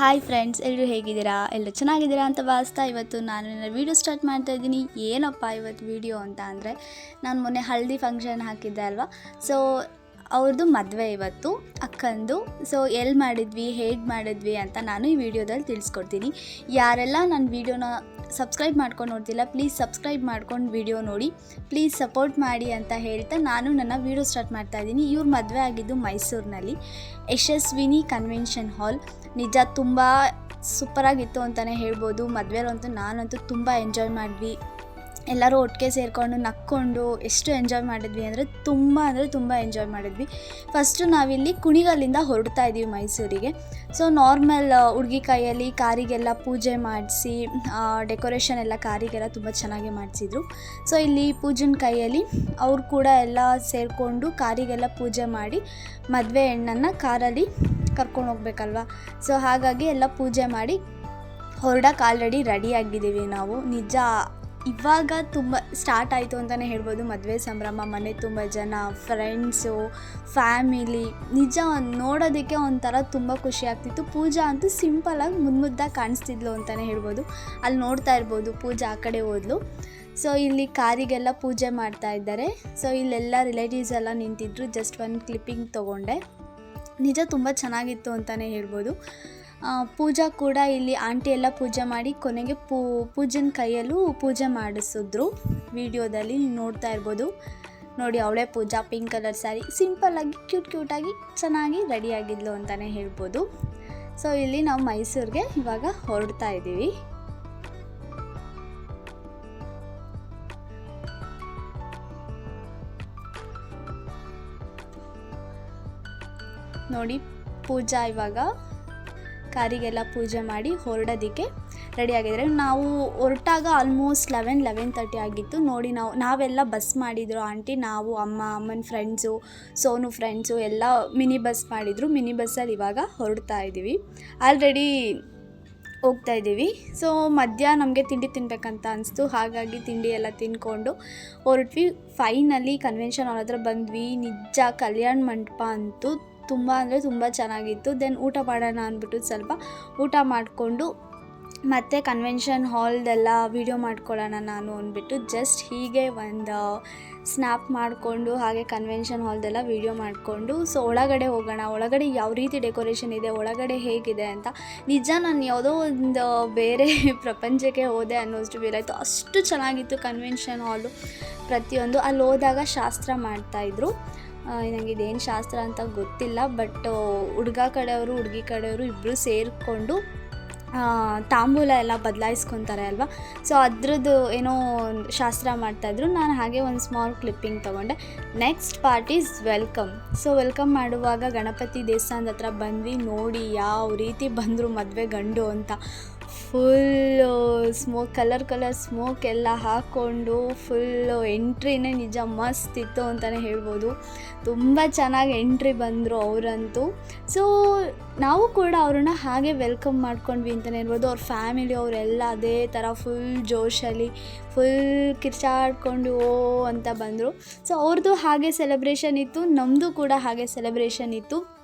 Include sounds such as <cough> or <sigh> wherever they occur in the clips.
Hi friends ಎಲ್ಲರೂ ಹೇಗಿದ್ದೀರಾ? ಎಲ್ಲರೂ ಚೆನ್ನಾಗಿದ್ದೀರಾ ಅಂತ ಭಾವಿಸ್ತಾ ಇವತ್ತು ನಾನು ನನ್ನ ವೀಡಿಯೋ ಸ್ಟಾರ್ಟ್ ಮಾಡ್ತಾ ಇದ್ದೀನಿ. ಏನಪ್ಪ ಇವತ್ತು ವೀಡಿಯೋ ಅಂತ ಅಂದರೆ, ನಾನು ಮೊನ್ನೆ ಹಳದಿ ಫಂಕ್ಷನ್ ಹಾಕಿದ್ದೆ ಅಲ್ವಾ? ಸೊ ಅವ್ರದ್ದು ಮದುವೆ ಇವತ್ತು, ಅಕ್ಕಂದು. ಸೊ ಎಲ್ಲಿ ಮಾಡಿದ್ವಿ, ಹೇಗೆ ಮಾಡಿದ್ವಿ ಅಂತ ನಾನು ಈ ವಿಡಿಯೋದಲ್ಲಿ ತಿಳಿಸ್ಕೊಡ್ತೀನಿ. ಯಾರೆಲ್ಲ ನನ್ನ ವೀಡಿಯೋನ ಸಬ್ಸ್ಕ್ರೈಬ್ ಮಾಡ್ಕೊಂಡು ನೋಡ್ತಿಲ್ಲ, ಪ್ಲೀಸ್ ಸಬ್ಸ್ಕ್ರೈಬ್ ಮಾಡ್ಕೊಂಡು ವಿಡಿಯೋ ನೋಡಿ. ಪ್ಲೀಸ್ ಸಪೋರ್ಟ್ ಮಾಡಿ ಅಂತ ಹೇಳ್ತಾ ನಾನು ನನ್ನ ವೀಡಿಯೋ ಸ್ಟಾರ್ಟ್ ಮಾಡ್ತಾ ಇದ್ದೀನಿ. ಇವ್ರ ಮದುವೆ ಆಗಿದ್ದು ಮೈಸೂರಿನಲ್ಲಿ, ಯಶಸ್ವಿನಿ ಕನ್ವೆನ್ಷನ್ ಹಾಲ್. ನಿಜ ತುಂಬ ಸೂಪರಾಗಿತ್ತು ಅಂತಲೇ ಹೇಳ್ಬೋದು. ಮದುವೆಲಂತೂ ನಾನಂತೂ ತುಂಬ ಎಂಜಾಯ್ ಮಾಡಿದ್ವಿ. ಎಲ್ಲರೂ ಒಟ್ಟಿಗೆ ಸೇರಿಕೊಂಡು ನಕ್ಕೊಂಡು ಎಷ್ಟು ಎಂಜಾಯ್ ಮಾಡಿದ್ವಿ ಅಂದರೆ ತುಂಬ ಅಂದರೆ ತುಂಬ ಎಂಜಾಯ್ ಮಾಡಿದ್ವಿ. ಫಸ್ಟು ನಾವಿಲ್ಲಿ ಕುಣಿಗಲ್ಲಿಂದ ಹೊರಡ್ತಾ ಇದ್ದೀವಿ ಮೈಸೂರಿಗೆ. ಸೊ ನಾರ್ಮಲ್ ಹುಡುಗಿ ಕೈಯಲ್ಲಿ ಕಾರಿಗೆಲ್ಲ ಪೂಜೆ ಮಾಡಿಸಿ ಡೆಕೋರೇಷನ್ ಎಲ್ಲ ಕಾರಿಗೆಲ್ಲ ತುಂಬ ಚೆನ್ನಾಗಿ ಮಾಡಿಸಿದ್ರು. ಸೊ ಇಲ್ಲಿ ಪೂಜನ ಕೈಯಲ್ಲಿ ಅವ್ರು ಕೂಡ ಎಲ್ಲ ಸೇರಿಕೊಂಡು ಕಾರಿಗೆಲ್ಲ ಪೂಜೆ ಮಾಡಿ ಮದುವೆ ಹೆಣ್ಣನ್ನು ಕಾರಲ್ಲಿ ಕರ್ಕೊಂಡು ಹೋಗ್ಬೇಕಲ್ವ? ಸೊ ಹಾಗಾಗಿ ಎಲ್ಲ ಪೂಜೆ ಮಾಡಿ ಹೊರಡಕ್ಕೆ ಆಲ್ರೆಡಿ ರೆಡಿ ಆಗಿದ್ದೀವಿ ನಾವು. ನಿಜ ಇವಾಗ ತುಂಬ ಸ್ಟಾರ್ಟ್ ಆಯಿತು ಅಂತಲೇ ಹೇಳ್ಬೋದು. ಮದುವೆ ಸಂಭ್ರಮ, ಮನೆ ತುಂಬ ಜನ ಫ್ರೆಂಡ್ಸು ಫ್ಯಾಮಿಲಿ ನಿಜ ನೋಡೋದಕ್ಕೆ ಒಂಥರ ತುಂಬ ಖುಷಿ ಆಗ್ತಿತ್ತು. ಪೂಜಾ ಅಂತೂ ಸಿಂಪಲಾಗಿ ಮುದ್ದು ಮುದ್ದಾಗಿ ಕಾಣಿಸ್ತಿದ್ಲು ಅಂತಲೇ ಹೇಳ್ಬೋದು. ಅಲ್ಲಿ ನೋಡ್ತಾ ಇರ್ಬೋದು, ಪೂಜಾ ಆ ಕಡೆ ಹೋದ್ಲು. ಸೊ ಇಲ್ಲಿ ಕಾರಿಗೆಲ್ಲ ಪೂಜೆ ಮಾಡ್ತಾ ಇದ್ದಾರೆ. ಸೊ ಇಲ್ಲೆಲ್ಲ ರಿಲೇಟಿವ್ಸ್ ಎಲ್ಲ ನಿಂತಿದ್ರು. ಜಸ್ಟ್ ಒಂದು ಕ್ಲಿಪ್ಪಿಂಗ್ ತೊಗೊಂಡೆ. ನಿಜ ತುಂಬ ಚೆನ್ನಾಗಿತ್ತು ಅಂತಲೇ ಹೇಳ್ಬೋದು. ಪೂಜಾ ಕೂಡ ಇಲ್ಲಿ ಆಂಟಿ ಎಲ್ಲ ಪೂಜೆ ಮಾಡಿ ಕೊನೆಗೆ ಪೂ, ಪೂಜನ ಕೈಯಲ್ಲೂ ಪೂಜೆ ಮಾಡಿಸಿದ್ರು. ವಿಡಿಯೋದಲ್ಲಿ ನೋಡ್ತಾ ಇರ್ಬೋದು. ನೋಡಿ, ಅವಳೇ ಪೂಜಾ ಪಿಂಕ್ ಕಲರ್ ಸ್ಯಾರಿ ಸಿಂಪಲ್ಲಾಗಿ ಕ್ಯೂಟ್ ಕ್ಯೂಟಾಗಿ ಚೆನ್ನಾಗಿ ರೆಡಿಯಾಗಿದ್ಲು ಅಂತಲೇ ಹೇಳ್ಬೋದು. ಸೊ ಇಲ್ಲಿ ನಾವು ಮೈಸೂರಿಗೆ ಇವಾಗ ಹೊರಡ್ತಾ ಇದ್ದೀವಿ. ನೋಡಿ, ಪೂಜಾ ಇವಾಗ ಕಾರಿಗೆಲ್ಲ ಪೂಜೆ ಮಾಡಿ ಹೊರಡೋದಕ್ಕೆ ರೆಡಿ ಆಗಿದ್ದಾರೆ. ನಾವು ಹೊರಟಾಗ ಆಲ್ಮೋಸ್ಟ್ ಲೆವೆನ್ ಲೆವೆನ್ ತರ್ಟಿ ಆಗಿತ್ತು. ನೋಡಿ ನಾವು, ನಾವೆಲ್ಲ ಬಸ್ ಮಾಡಿದ್ರು. ಆಂಟಿ ನಾವು, ಅಮ್ಮ, ಅಮ್ಮನ ಫ್ರೆಂಡ್ಸು ಸೋನು ಫ್ರೆಂಡ್ಸು ಎಲ್ಲ ಮಿನಿ ಬಸ್ ಮಾಡಿದರು. ಮಿನಿ ಬಸ್ಸಲ್ಲಿ ಇವಾಗ ಹೊರಡ್ತಾ ಇದ್ದೀವಿ. ಆಲ್ರೆಡಿ ಹೋಗ್ತಾ ಇದ್ದೀವಿ. ಸೊ ಮಧ್ಯ ನಮಗೆ ತಿಂಡಿ ತಿನ್ನಬೇಕಂತ ಅನಿಸ್ತು. ಹಾಗಾಗಿ ತಿಂಡಿ ಎಲ್ಲ ತಿನ್ಕೊಂಡು ಹೊರಟ್ವಿ. ಫೈನಲಿ ಕನ್ವೆನ್ಷನ್ ಅವ್ರ ಹತ್ರ ಬಂದ್ವಿ. ನಿಜ ಕಲ್ಯಾಣ ಮಂಟಪ ಅಂತೂ ತುಂಬ ಅಂದರೆ ತುಂಬ ಚೆನ್ನಾಗಿತ್ತು. ದೆನ್ ಊಟ ಮಾಡೋಣ ಅಂದ್ಬಿಟ್ಟು ಸ್ವಲ್ಪ ಊಟ ಮಾಡಿಕೊಂಡು ಮತ್ತೆ ಕನ್ವೆನ್ಷನ್ ಹಾಲ್ದೆಲ್ಲ ವೀಡಿಯೋ ಮಾಡ್ಕೊಳ್ಳೋಣ ನಾನು ಅಂದ್ಬಿಟ್ಟು ಜಸ್ಟ್ ಹೀಗೆ ಒಂದು ಸ್ನ್ಯಾಪ್ ಮಾಡಿಕೊಂಡು ಹಾಗೆ ಕನ್ವೆನ್ಷನ್ ಹಾಲ್ದೆಲ್ಲ ವೀಡಿಯೋ ಮಾಡಿಕೊಂಡು ಸೊ ಒಳಗಡೆ ಹೋಗೋಣ, ಒಳಗಡೆ ಯಾವ ರೀತಿ ಡೆಕೋರೇಷನ್ ಇದೆ, ಒಳಗಡೆ ಹೇಗಿದೆ ಅಂತ ನಿಜ ನಾನು ಯಾವುದೋ ಒಂದು ಬೇರೆ <laughs> ಪ್ರಪಂಚಕ್ಕೆ ಹೋದೆ ಅನ್ನೋಷ್ಟು ಫೀಲ್ ಆಯಿತು. ಅಷ್ಟು ಚೆನ್ನಾಗಿತ್ತು ಕನ್ವೆನ್ಷನ್ ಹಾಲು ಪ್ರತಿಯೊಂದು. ಅಲ್ಲಿ ಹೋದಾಗ ಶಾಸ್ತ್ರ ಮಾಡ್ತಾಯಿದ್ರು ನನಗೆ ಇದೇನು ಶಾಸ್ತ್ರ ಅಂತ ಗೊತ್ತಿಲ್ಲ ಬಟ್ ಹುಡುಗ ಕಡೆಯವರು, ಹುಡುಗಿ ಕಡೆಯವರು ಇಬ್ಬರು ಸೇರಿಕೊಂಡು ತಾಂಬೂಲ ಎಲ್ಲ ಬದಲಾಯಿಸ್ಕೊತಾರೆ ಅಲ್ವಾ? ಸೊ ಅದ್ರದ್ದು ಏನೋ ಶಾಸ್ತ್ರ ಮಾಡ್ತಾಯಿದ್ರು ನಾನು ಹಾಗೆ ಒಂದು ಸ್ಮಾಲ್ ಕ್ಲಿಪ್ಪಿಂಗ್ ತೊಗೊಂಡೆ. Next part is welcome so welcome ಮಾಡುವಾಗ ಗಣಪತಿ ದೇವಸ್ಥಾನದ ಹತ್ರ ಬಂದ್ವಿ, ನೋಡಿ ಯಾವ ರೀತಿ ಬಂದರು ಮದುವೆ ಗಂಡು ಅಂತ. Full smoke colour colour smoke ಎಲ್ಲ ಹಾಕ್ಕೊಂಡು ಫುಲ್ಲು ಎಂಟ್ರಿನೇ ನಿಜ ಮಸ್ತ್ ಇತ್ತು ಅಂತಲೇ ಹೇಳ್ಬೋದು. ತುಂಬ ಚೆನ್ನಾಗಿ ಎಂಟ್ರಿ ಬಂದರು ಅವರಂತೂ. ಸೊ ನಾವು ಕೂಡ ಅವ್ರನ್ನ ಹಾಗೆ ವೆಲ್ಕಮ್ ಮಾಡ್ಕೊಂಡ್ವಿ ಅಂತಲೇ ಹೇಳ್ಬೋದು. ಅವ್ರ ಫ್ಯಾಮಿಲಿ ಅವರೆಲ್ಲ ಅದೇ ಥರ ಫುಲ್ ಜೋಶಲ್ಲಿ ಫುಲ್ ಕಿರ್ಚಾಡ್ಕೊಂಡು ಓ ಅಂತ ಬಂದರು. ಸೊ ಅವ್ರದ್ದು ಹಾಗೆ ಸೆಲೆಬ್ರೇಷನ್ ಇತ್ತು ನಮ್ಮದು ಕೂಡ ಹಾಗೆ ಸೆಲೆಬ್ರೇಷನ್ ಇತ್ತು.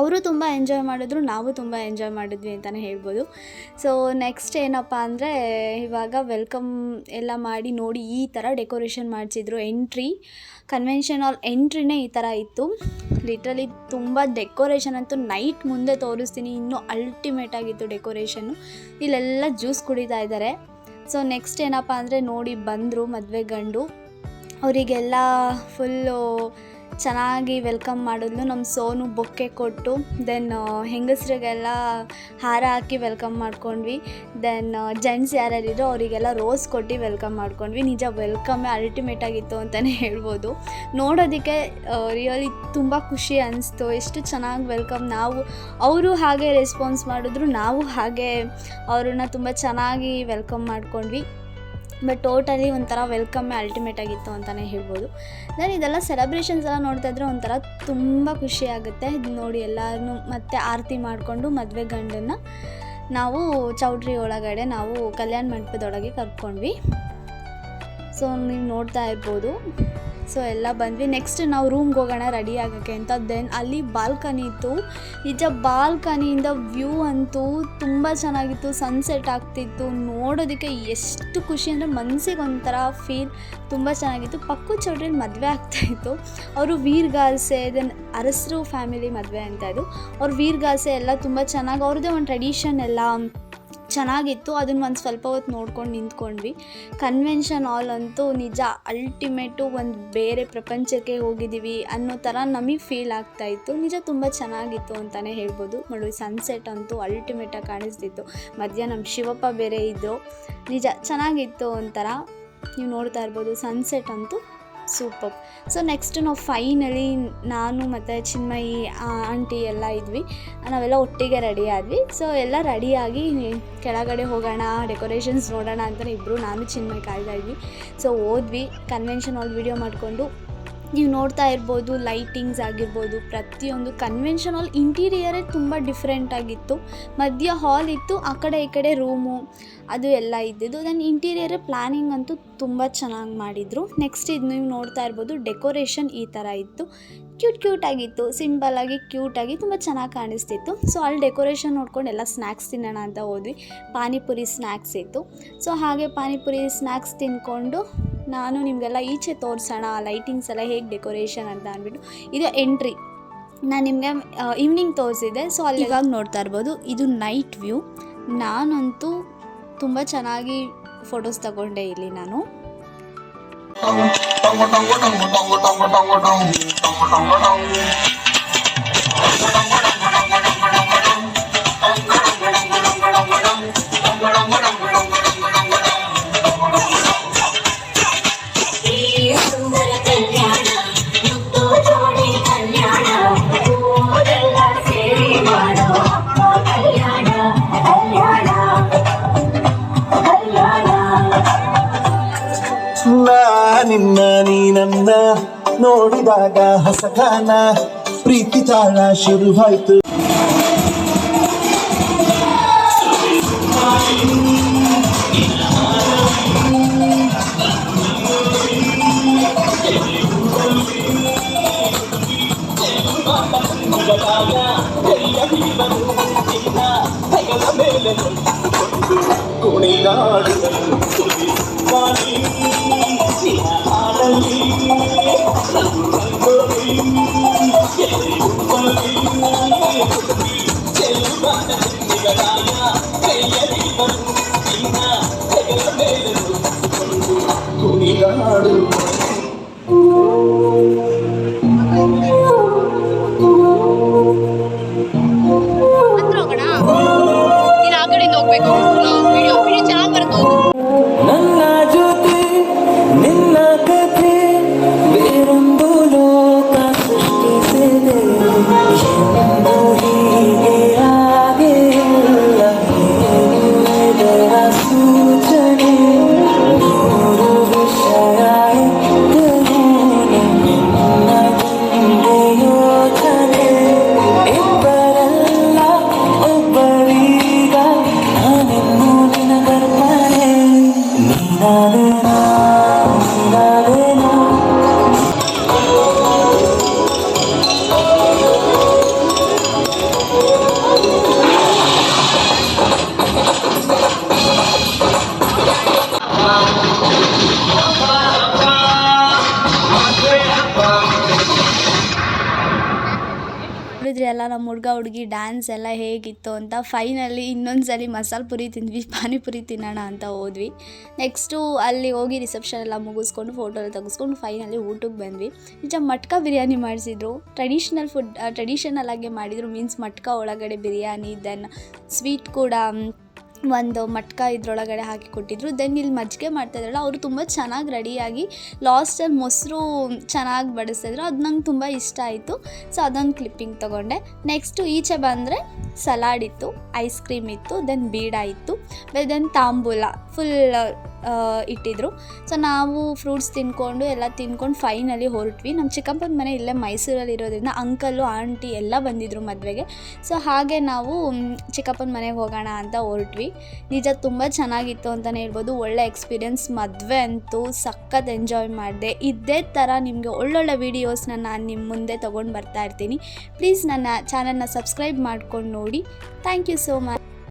ಅವರು ತುಂಬ ಎಂಜಾಯ್ ಮಾಡಿದ್ರು, ನಾವು ತುಂಬ ಎಂಜಾಯ್ ಮಾಡಿದ್ವಿ ಅಂತಲೇ ಹೇಳ್ಬೋದು. ಸೊ ನೆಕ್ಸ್ಟ್ ಏನಪ್ಪ ಅಂದರೆ, ಇವಾಗ ವೆಲ್ಕಮ್ ಎಲ್ಲ ಮಾಡಿ ನೋಡಿ ಈ ಥರ ಡೆಕೋರೇಷನ್ ಮಾಡಿಸಿದ್ರು ಎಂಟ್ರಿ ಕನ್ವೆನ್ಷನ್ ಹಾಲ್ ಎಂಟ್ರಿನೇ ಈ ಥರ ಇತ್ತು. ಲಿಟ್ರಲಿ ತುಂಬ ಡೆಕೋರೇಷನ್ ಅಂತೂ ನೈಟ್ ಮುಂದೆ ತೋರಿಸ್ತೀನಿ, ಇನ್ನೂ ಅಲ್ಟಿಮೇಟ್ ಆಗಿತ್ತು ಡೆಕೋರೇಷನ್ನು ಇಲ್ಲೆಲ್ಲ ಜ್ಯೂಸ್ ಕುಡಿತಾ ಇದ್ದಾರೆ. ಸೊ ನೆಕ್ಸ್ಟ್ ಏನಪ್ಪ ಅಂದರೆ ನೋಡಿ ಬಂದರು ಮದುವೆ ಗಂಡು. ಅವರಿಗೆಲ್ಲ ಫುಲ್ಲು ಚೆನ್ನಾಗಿ ವೆಲ್ಕಮ್ ಮಾಡಿದ್ಲು. ನಮ್ಮ ಸೋನು ಬೊಕ್ಕೆ ಕೊಟ್ಟು ದೆನ್ ಹೆಂಗಸ್ರಿಗೆಲ್ಲ ಹಾರ ಹಾಕಿ ವೆಲ್ಕಮ್ ಮಾಡ್ಕೊಂಡ್ವಿ. ದೆನ್ ಜೆಂಟ್ಸ್ ಯಾರ್ಯಾರಿದ್ರು ಅವರಿಗೆಲ್ಲ ರೋಸ್ ಕೊಟ್ಟು ವೆಲ್ಕಮ್ ಮಾಡ್ಕೊಂಡ್ವಿ. ನಿಜ ವೆಲ್ಕಮ್ಮೇ ಅಲ್ಟಿಮೇಟ್ ಆಗಿತ್ತು ಅಂತಲೇ ಹೇಳ್ಬೋದು. ನೋಡೋದಕ್ಕೆ ರಿಯಲಿ ತುಂಬ ಖುಷಿ ಅನಿಸ್ತು. ಎಷ್ಟು ಚೆನ್ನಾಗಿ ವೆಲ್ಕಮ್ ನಾವು, ಅವರು ಹಾಗೆ ರೆಸ್ಪಾನ್ಸ್ ಮಾಡಿದ್ರು, ನಾವು ಹಾಗೆ ಅವ್ರನ್ನ ತುಂಬ ಚೆನ್ನಾಗಿ ವೆಲ್ಕಮ್ ಮಾಡ್ಕೊಂಡ್ವಿ. ಬಟ್ ಟೋಟಲಿ ಒಂಥರ ವೆಲ್ಕಮ್ಮೇ ಅಲ್ಟಿಮೇಟ್ ಆಗಿತ್ತು ಅಂತಲೇ ಹೇಳ್ಬೋದು. ದೆನ್ ಇದೆಲ್ಲ ಸೆಲೆಬ್ರೇಷನ್ಸ್ ಎಲ್ಲ ನೋಡ್ತಾ ಇದ್ರೆ ಒಂಥರ ತುಂಬ ಖುಷಿ ಆಗುತ್ತೆ. ಇದು ನೋಡಿ ಎಲ್ಲರೂ ಮತ್ತೆ ಆರತಿ ಮಾಡಿಕೊಂಡು ಮದುವೆ ಗಂಡನ್ನು ನಾವು ಚೌಟ್ರಿ ಒಳಗಡೆ ನಾವು ಕಲ್ಯಾಣ ಮಂಟಪದೊಳಗೆ ಕರ್ಕೊಂಡ್ವಿ. ಸೊ ನೀವು ನೋಡ್ತಾ ಇರ್ಬೋದು. ಸೊ ಎಲ್ಲ ಬಂದ್ವಿ. ನೆಕ್ಸ್ಟ್ ನಾವು ರೂಮ್ಗೆ ಹೋಗೋಣ ರೆಡಿ ಆಗೋಕ್ಕೆ ಅಂತ. ದೆನ್ ಅಲ್ಲಿ ಬಾಲ್ಕನಿ ಇತ್ತು. ನಿಜ ಬಾಲ್ಕನಿಯಿಂದ ವ್ಯೂ ಅಂತೂ ತುಂಬ ಚೆನ್ನಾಗಿತ್ತು. ಸನ್ಸೆಟ್ ಆಗ್ತಿತ್ತು. ನೋಡೋದಕ್ಕೆ ಎಷ್ಟು ಖುಷಿ ಅಂದರೆ ಮನಸ್ಸಿಗೆ ಒಂಥರ ಫೀಲ್ ತುಂಬ ಚೆನ್ನಾಗಿತ್ತು. ಪಕ್ಕು ಚೌಟ್ರಿಲಿ ಮದುವೆ ಆಗ್ತಾಯಿತ್ತು ಅವರು ವೀರ್ಗಾಸೆ ದೆನ್ ಅರಸರು ಫ್ಯಾಮಿಲಿ ಮದುವೆ ಅಂತ ಇದು. ಅವ್ರ ವೀರ್ಗಾಸೆ ಎಲ್ಲ ತುಂಬ ಚೆನ್ನಾಗಿ, ಅವ್ರದ್ದೇ ಒಂದು ಟ್ರೆಡಿಷನ್ ಎಲ್ಲ ಚೆನ್ನಾಗಿತ್ತು, ಅದನ್ನ ಒಂದು ಸ್ವಲ್ಪ ಹೊತ್ತು ನೋಡ್ಕೊಂಡು ನಿಂತ್ಕೊಂಡ್ವಿ. ಕನ್ವೆನ್ಷನ್ ಹಾಲ್ ಅಂತೂ ನಿಜ ಅಲ್ಟಿಮೇಟು ಒಂದು ಬೇರೆ ಪ್ರಪಂಚಕ್ಕೆ ಹೋಗಿದ್ದೀವಿ ಅನ್ನೋ ಥರ ನಮಗೆ ಫೀಲ್ ಆಗ್ತಾಯಿತ್ತು ನಿಜ ತುಂಬ ಚೆನ್ನಾಗಿತ್ತು ಅಂತಲೇ ಹೇಳ್ಬೋದು. ನೋಡಿ ಸನ್ಸೆಟ್ ಅಂತೂ ಅಲ್ಟಿಮೇಟಾಗಿ ಕಾಣಿಸ್ತಿತ್ತು. ಮಧ್ಯ ನಮ್ಮ ಶಿವಪ್ಪ ಬೇರೆ ಇದ್ದರು ನಿಜ ಚೆನ್ನಾಗಿತ್ತು ಒಂಥರ. ನೀವು ನೋಡ್ತಾ ಇರ್ಬೋದು ಸನ್ಸೆಟ್ ಅಂತೂ ಸೂಪರ್. ಸೊ ನೆಕ್ಸ್ಟ್ ನಾವು ಫೈನಲಿ ನಾನು ಮತ್ತು ಚಿನ್ಮಯಿ ಆಂಟಿ ಎಲ್ಲ ಇದ್ವಿ. ನಾವೆಲ್ಲ ಒಟ್ಟಿಗೆ ರೆಡಿ ಆದ್ವಿ. ಸೊ ಎಲ್ಲ ರೆಡಿಯಾಗಿ ಕೆಳಗಡೆ ಹೋಗೋಣ ಡೆಕೋರೇಷನ್ಸ್ ನೋಡೋಣ ಅಂತ ಇಬ್ಬರು ನಾನು ಚಿನ್ಮಯಿ ಕಾಯ್ದಾಯಿದ್ವಿ ಸೊ ಹೋದ್ವಿ ಕನ್ವೆನ್ಷನ್ ಹಾಲ್ ವಿಡಿಯೋ ಮಾಡಿಕೊಂಡು ನೀವು ನೋಡ್ತಾ ಇರ್ಬೋದು ಲೈಟಿಂಗ್ಸ್ ಆಗಿರ್ಬೋದು, ಪ್ರತಿಯೊಂದು ಕನ್ವೆನ್ಷನ್ ಹಾಲ್ ಇಂಟೀರಿಯರೇ ತುಂಬ ಡಿಫ್ರೆಂಟ್ ಆಗಿತ್ತು. ಮಧ್ಯ ಹಾಲ್ ಇತ್ತು, ಆ ಕಡೆ ಈ ಕಡೆ ರೂಮು ಅದು ಎಲ್ಲ ಇದ್ದಿದ್ದು. ದೆನ್ ಇಂಟೀರಿಯರ್ ಪ್ಲ್ಯಾನಿಂಗ್ ಅಂತೂ ತುಂಬ ಚೆನ್ನಾಗಿ ಮಾಡಿದರು. ನೆಕ್ಸ್ಟ್ ಇದು ನೀವು ನೋಡ್ತಾ ಇರ್ಬೋದು ಡೆಕೋರೇಷನ್ ಈ ಥರ ಇತ್ತು. ಕ್ಯೂಟ್ ಕ್ಯೂಟಾಗಿತ್ತು ಸಿಂಪಲ್ಲಾಗಿ ಕ್ಯೂಟಾಗಿ ತುಂಬ ಚೆನ್ನಾಗಿ ಕಾಣಿಸ್ತಿತ್ತು. ಸೊ ಅಲ್ಲಿ ಡೆಕೋರೇಷನ್ ನೋಡ್ಕೊಂಡು ಎಲ್ಲ ಸ್ನ್ಯಾಕ್ಸ್ ತಿನ್ನೋಣ ಅಂತ ಹೋದ್ವಿ. ಪಾನಿಪುರಿ ಸ್ನ್ಯಾಕ್ಸ್ ಇತ್ತು. ಸೊ ಹಾಗೆ ಪಾನಿಪುರಿ ಸ್ನ್ಯಾಕ್ಸ್ ತಿನ್ಕೊಂಡು ನಾನು ನಿಮಗೆಲ್ಲ ಈಚೆ ತೋರಿಸೋಣ ಲೈಟಿಂಗ್ಸ್ ಎಲ್ಲ ಹೇಗೆ ಡೆಕೋರೇಷನ್ ಅಂತ ಅಂದ್ಬಿಟ್ಟು ಇದು ಎಂಟ್ರಿ ನಾನು ನಿಮಗೆ ಈವ್ನಿಂಗ್ ತೋರಿಸಿದೆ ಸೊ ಅಲ್ಲಿ ಇವಾಗ ನೋಡ್ತಾ ಇರ್ಬೋದು ಇದು ನೈಟ್ ವ್ಯೂ ನಾನಂತೂ ತುಂಬ ಚೆನ್ನಾಗಿ ಫೋಟೋಸ್ ತಗೊಂಡೆ ಇಲ್ಲಿ ನಾನು ನನ್ನ ನೋಡಿದಾಗ ಹಸಕಾನ ಪ್ರೀತಿ ತಾಳ ಶುರುವಾಯ್ತು ಕುಣಿದಾಡುತ್ತಲು ವಾಣಿ కొనియాడు ನಮ್ಮ ಹುಡ್ಗ, ಹುಡುಗಿ ಡ್ಯಾನ್ಸ್ ಎಲ್ಲ ಹೇಗಿತ್ತು ಅಂತ ಫೈನಲಿ ಇನ್ನೊಂದು ಸಲ ಮಸಾಲೆ ಪುರಿ ತಿಂದ್ವಿ, ಪಾನಿಪುರಿ ತಿನ್ನೋಣ ಅಂತ ಹೋದ್ವಿ. ನೆಕ್ಸ್ಟು ಅಲ್ಲಿ ಹೋಗಿ ರಿಸೆಪ್ಷನ್ ಎಲ್ಲ ಮುಗಿಸ್ಕೊಂಡು ಫೋಟೋ ಎಲ್ಲ ತೆಗೆಸ್ಕೊಂಡು ಫೈನಲಿ ಊಟಕ್ಕೆ ಬಂದ್ವಿ. ನಿಜ ಮಟ್ಕ ಬಿರಿಯಾನಿ ಮಾಡಿಸಿದ್ರು. ಟ್ರೆಡಿಷ್ನಲ್ ಫುಡ್ ಟ್ರೆಡಿಷನಲ್ ಆಗಿ ಮಾಡಿದರು. ಮೀನ್ಸ್ ಮಟ್ಕ ಒಳಗಡೆ ಬಿರಿಯಾನಿ ದೆನ್ ಸ್ವೀಟ್ ಕೂಡ ಒಂದು ಮಟ್ಕ ಇದ್ರೊಳಗಡೆ ಹಾಕಿ ಕೊಟ್ಟಿದ್ರು. ದೆನ್ ಇಲ್ಲಿ ಮಜ್ಜಿಗೆ ಮಾಡ್ತಾಯಿದ್ರಲ್ಲ ಅವರು ತುಂಬ ಚೆನ್ನಾಗಿ ರೆಡಿಯಾಗಿ ಲಾಸ್ಟಲ್ಲಿ ಮೊಸರು ಚೆನ್ನಾಗಿ ಬಡಿಸಿದ್ರು. ಅದು ನಂಗೆ ತುಂಬ ಇಷ್ಟ ಆಯಿತು. ಸೊ ಅದೊಂದು ಕ್ಲಿಪ್ಪಿಂಗ್ ತೊಗೊಂಡೆ. ನೆಕ್ಸ್ಟು ಈಚೆ ಬಂದರೆ ಸಲಾಡ್ ಇತ್ತು ಐಸ್ ಕ್ರೀಮ್ ಇತ್ತು ದೆನ್ ಬೀಡ ಇತ್ತು ದೆನ್ ತಾಂಬೂಲ. ಫುಲ್ ಇಟ್ಟಿದ್ರು. ಸೊ ನಾವು ಫ್ರೂಟ್ಸ್ ತಿನ್ಕೊಂಡು ಎಲ್ಲ ತಿನ್ಕೊಂಡು ಫೈನಲಿ ಹೊರಟ್ವಿ. ನಮ್ಮ ಚಿಕ್ಕಪ್ಪನ ಮನೆ ಇಲ್ಲೇ ಮೈಸೂರಲ್ಲಿ ಇರೋದ್ರಿಂದ ಅಂಕಲು ಆಂಟಿ ಎಲ್ಲ ಬಂದಿದ್ದರು ಮದುವೆಗೆ. ಸೊ ಹಾಗೆ ನಾವು ಚಿಕ್ಕಪ್ಪನ ಮನೆಗೆ ಹೋಗೋಣ ಅಂತ ಹೊರಟ್ವಿ. ನಿಜ ತುಂಬ ಚೆನ್ನಾಗಿತ್ತು ಅಂತಲೇ ಹೇಳ್ಬೋದು. ಒಳ್ಳೆ ಎಕ್ಸ್ಪೀರಿಯನ್ಸ್ ಮದುವೆ ಅಂತೂ ಸಖತ್ ಎಂಜಾಯ್ ಮಾಡಿದೆ. ಇದೇ ಥರ ನಿಮಗೆ ಒಳ್ಳೊಳ್ಳೆ ವೀಡಿಯೋಸ್ನ ನಾನು ನಿಮ್ಮ ಮುಂದೆ ತೊಗೊಂಡು ಬರ್ತಾ ಇರ್ತೀನಿ. ಪ್ಲೀಸ್ ನನ್ನ ಚಾನಲ್ನ ಸಬ್ಸ್ಕ್ರೈಬ್ ಮಾಡ್ಕೊಂಡು ನೋಡಿ. Thank you so much